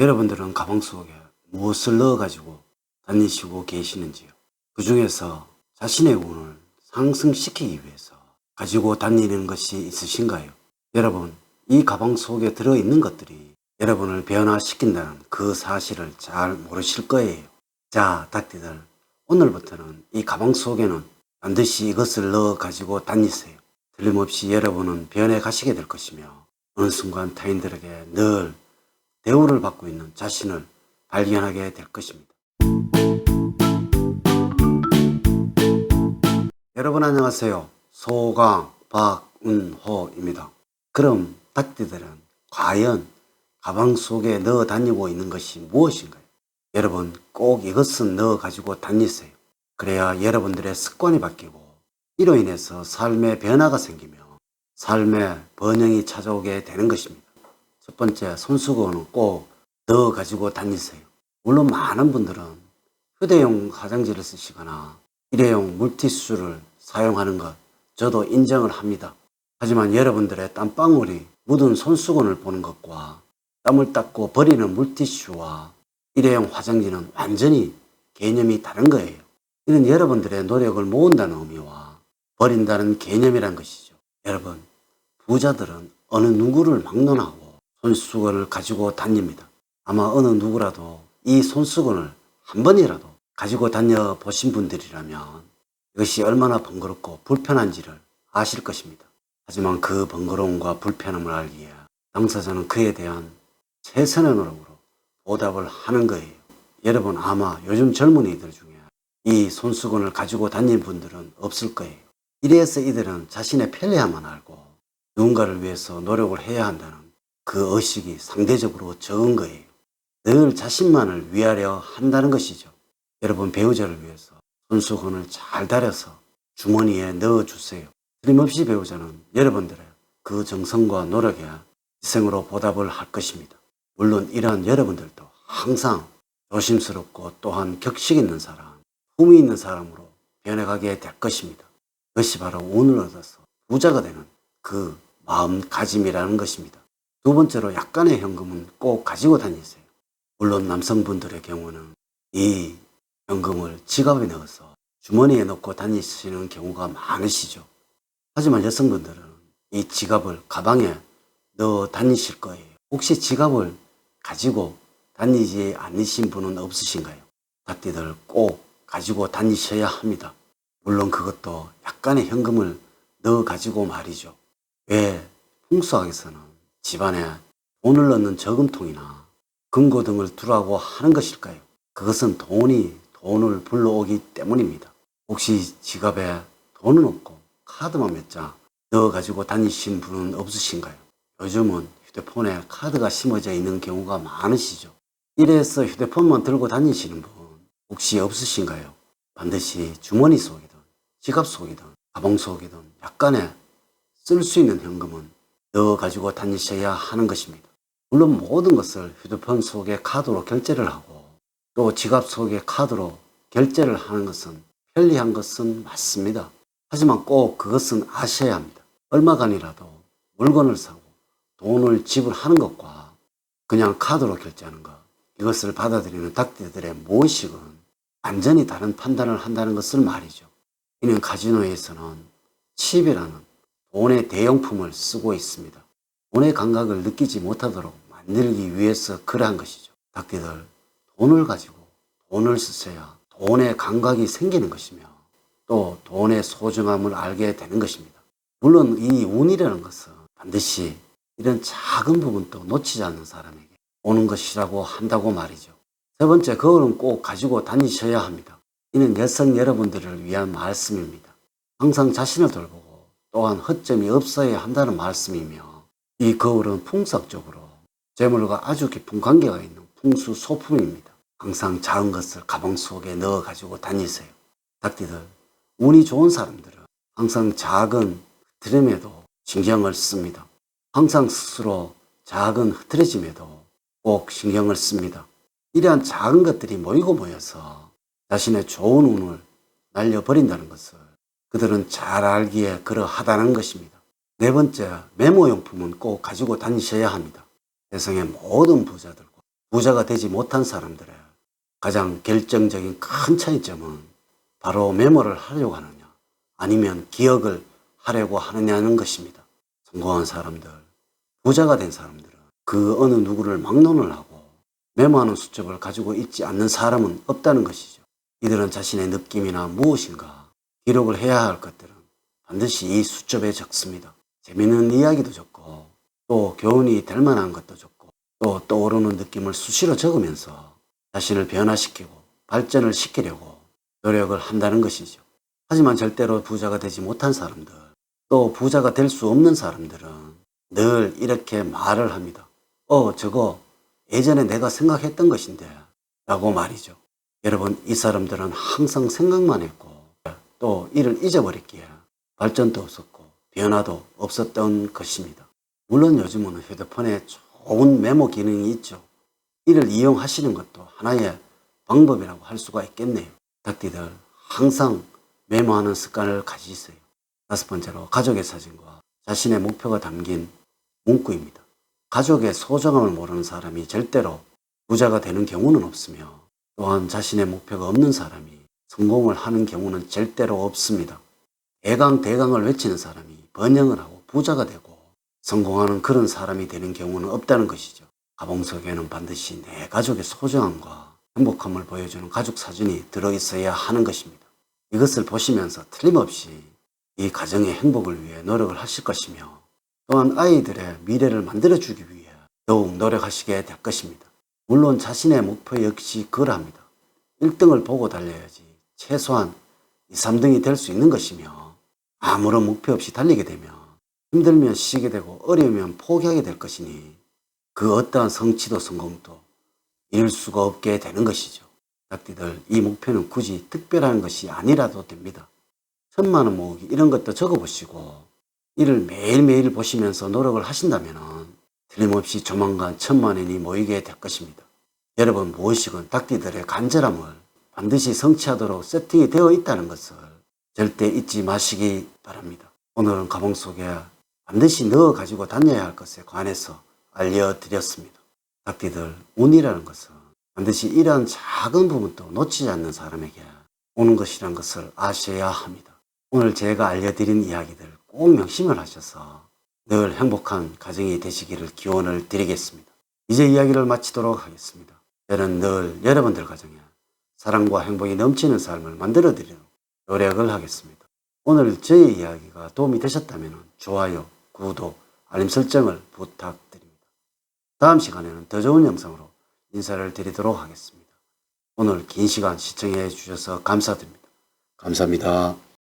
여러분들은 가방 속에 무엇을 넣어가지고 다니시고 계시는지요? 그 중에서 자신의 운을 상승시키기 위해서 가지고 다니는 것이 있으신가요? 여러분, 이 가방 속에 들어있는 것들이 여러분을 변화시킨다는 그 사실을 잘 모르실 거예요. 자, 닭띠들. 오늘부터는 이 가방 속에는 반드시 이것을 넣어 가지고 다니세요. 틀림없이 여러분은 변해 가시게 될 것이며 어느 순간 타인들에게 늘 대우를 받고 있는 자신을 발견하게 될 것입니다. 여러분 안녕하세요. 소강 박운호입니다. 그럼 닭띠들은 과연 가방 속에 넣어 다니고 있는 것이 무엇인가요? 여러분 꼭 이것은 넣어 가지고 다니세요. 그래야 여러분들의 습관이 바뀌고 이로 인해서 삶의 변화가 생기며 삶의 번영이 찾아오게 되는 것입니다. 첫 번째 손수건은 꼭 넣어 가지고 다니세요. 물론 많은 분들은 휴대용 화장지를 쓰시거나 일회용 물티슈를 사용하는 것 저도 인정을 합니다. 하지만 여러분들의 땀방울이 묻은 손수건을 보는 것과 땀을 닦고 버리는 물티슈와 일회용 화장지는 완전히 개념이 다른 거예요. 이는 여러분들의 노력을 모은다는 의미와 버린다는 개념이란 것이죠. 여러분, 부자들은 어느 누구를 막론하고 손수건을 가지고 다닙니다. 아마 어느 누구라도 이 손수건을 한 번이라도 가지고 다녀 보신 분들이라면 이것이 얼마나 번거롭고 불편한지를 아실 것입니다. 하지만 그 번거로움과 불편함을 알기에 당사자는 그에 대한 최선의 노력으로 보답을 하는 거예요. 여러분 아마 요즘 젊은이들 중에 이 손수건을 가지고 다니는 분들은 없을 거예요. 이래서 이들은 자신의 편리함만 알고 누군가를 위해서 노력을 해야 한다는 그 의식이 상대적으로 적은 거예요. 늘 자신만을 위하려 한다는 것이죠. 여러분 배우자를 위해서 손수건을 잘 다려서 주머니에 넣어주세요. 틀림없이 배우자는 여러분들의 그 정성과 노력에 희생으로 보답을 할 것입니다. 물론 이러한 여러분들도 항상 조심스럽고 또한 격식 있는 사람, 품위 있는 사람으로 변해가게 될 것입니다. 그것이 바로 운을 얻어서 부자가 되는 그 마음가짐이라는 것입니다. 두 번째로 약간의 현금은 꼭 가지고 다니세요. 물론 남성분들의 경우는 이 현금을 지갑에 넣어서 주머니에 넣고 다니시는 경우가 많으시죠. 하지만 여성분들은 이 지갑을 가방에 넣어 다니실 거예요. 혹시 지갑을 가지고 다니지 않으신 분은 없으신가요? 닭띠들 꼭 가지고 다니셔야 합니다. 물론 그것도 약간의 현금을 넣어 가지고 말이죠. 왜 풍수학에서는 집안에 돈을 넣는 저금통이나 금고 등을 두라고 하는 것일까요? 그것은 돈이 돈을 불러오기 때문입니다. 혹시 지갑에 돈은 없고 카드만 몇 장 넣어 가지고 다니신 분은 없으신가요? 요즘은 휴대폰에 카드가 심어져 있는 경우가 많으시죠. 이래서 휴대폰만 들고 다니시는 분 혹시 없으신가요? 반드시 주머니 속이든 지갑 속이든 가방 속이든 약간의 쓸 수 있는 현금은 넣어 가지고 다니셔야 하는 것입니다. 물론 모든 것을 휴대폰 속에 카드로 결제를 하고 또 지갑 속에 카드로 결제를 하는 것은 편리한 것은 맞습니다. 하지만 꼭 그것은 아셔야 합니다. 얼마간이라도 물건을 사고 돈을 지불하는 것과 그냥 카드로 결제하는 것, 이것을 받아들이는 닭띠들의 무의식은 완전히 다른 판단을 한다는 것을 말이죠. 이는 카지노에서는 칩이라는 돈의 대용품을 쓰고 있습니다. 돈의 감각을 느끼지 못하도록 만들기 위해서 그러한 것이죠. 닭띠들, 돈을 가지고 돈을 쓰셔야 돈의 감각이 생기는 것이며 또 돈의 소중함을 알게 되는 것입니다. 물론 이 운이라는 것은 반드시 이런 작은 부분도 놓치지 않는 사람에게 오는 것이라고 한다고 말이죠. 세 번째, 거울은 꼭 가지고 다니셔야 합니다. 이는 여성 여러분들을 위한 말씀입니다. 항상 자신을 돌보고 또한 허점이 없어야 한다는 말씀이며 이 거울은 풍속적으로 재물과 아주 깊은 관계가 있는 풍수 소품입니다. 항상 작은 것을 가방 속에 넣어 가지고 다니세요. 닭띠들, 운이 좋은 사람들은 항상 작은 흐트림에도 신경을 씁니다. 항상 스스로 작은 흐트러짐에도 꼭 신경을 씁니다. 이러한 작은 것들이 모이고 모여서 자신의 좋은 운을 날려버린다는 것을 그들은 잘 알기에 그러하다는 것입니다. 네 번째, 메모용품은 꼭 가지고 다니셔야 합니다. 세상의 모든 부자들과 부자가 되지 못한 사람들의 가장 결정적인 큰 차이점은 바로 메모를 하려고 하느냐 아니면 기억을 하려고 하느냐는 것입니다. 성공한 사람들, 부자가 된 사람들은 그 어느 누구를 막론을 하고 메모하는 수첩을 가지고 있지 않는 사람은 없다는 것이죠. 이들은 자신의 느낌이나 무엇인가 기록을 해야 할 것들은 반드시 이 수첩에 적습니다. 재미있는 이야기도 적고 또 교훈이 될 만한 것도 적고 또 떠오르는 느낌을 수시로 적으면서 자신을 변화시키고 발전을 시키려고 노력을 한다는 것이죠. 하지만 절대로 부자가 되지 못한 사람들, 또 부자가 될 수 없는 사람들은 늘 이렇게 말을 합니다. 어, 저거 예전에 내가 생각했던 것인데 라고 말이죠. 여러분, 이 사람들은 항상 생각만 했고 또 이를 잊어버렸기에 발전도 없었고 변화도 없었던 것입니다. 물론 요즘은 휴대폰에 좋은 메모 기능이 있죠. 이를 이용하시는 것도 하나의 방법이라고 할 수가 있겠네요. 닭띠들 항상 메모하는 습관을 가지세요. 다섯 번째로 가족의 사진과 자신의 목표가 담긴 문구입니다. 가족의 소중함을 모르는 사람이 절대로 부자가 되는 경우는 없으며 또한 자신의 목표가 없는 사람이 성공을 하는 경우는 절대로 없습니다. 대강 대강을 외치는 사람이 번영을 하고 부자가 되고 성공하는 그런 사람이 되는 경우는 없다는 것이죠. 가봉 속에는 반드시 내 가족의 소중함과 행복함을 보여주는 가족 사진이 들어있어야 하는 것입니다. 이것을 보시면서 틀림없이 이 가정의 행복을 위해 노력을 하실 것이며 또한 아이들의 미래를 만들어주기 위해 더욱 노력하시게 될 것입니다. 물론 자신의 목표 역시 그러합니다. 1등을 보고 달려야지 최소한 2, 3등이 될 수 있는 것이며 아무런 목표 없이 달리게 되면 힘들면 쉬게 되고 어려우면 포기하게 될 것이니 그 어떠한 성취도 성공도 이룰 수가 없게 되는 것이죠. 닭띠들 이 목표는 굳이 특별한 것이 아니라도 됩니다. 천만 원 모으기 이런 것도 적어보시고 이를 매일매일 보시면서 노력을 하신다면 틀림없이 조만간 천만 원이 모이게 될 것입니다. 여러분 무엇이건 닭띠들의 간절함을 반드시 성취하도록 세팅이 되어 있다는 것을 절대 잊지 마시기 바랍니다. 오늘은 가방 속에 반드시 넣어 가지고 다녀야 할 것에 관해서 알려드렸습니다. 닭띠들 운이라는 것은 반드시 이러한 작은 부분도 놓치지 않는 사람에게 오는 것이란 것을 아셔야 합니다. 오늘 제가 알려드린 이야기들 꼭 명심을 하셔서 늘 행복한 가정이 되시기를 기원을 드리겠습니다. 이제 이야기를 마치도록 하겠습니다. 저는 늘 여러분들 가정에 사랑과 행복이 넘치는 삶을 만들어 드리도록 노력을 하겠습니다. 오늘 저의 이야기가 도움이 되셨다면 좋아요, 구독, 알림 설정을 부탁드립니다. 다음 시간에는 더 좋은 영상으로 인사를 드리도록 하겠습니다. 오늘 긴 시간 시청해 주셔서 감사드립니다. 감사합니다.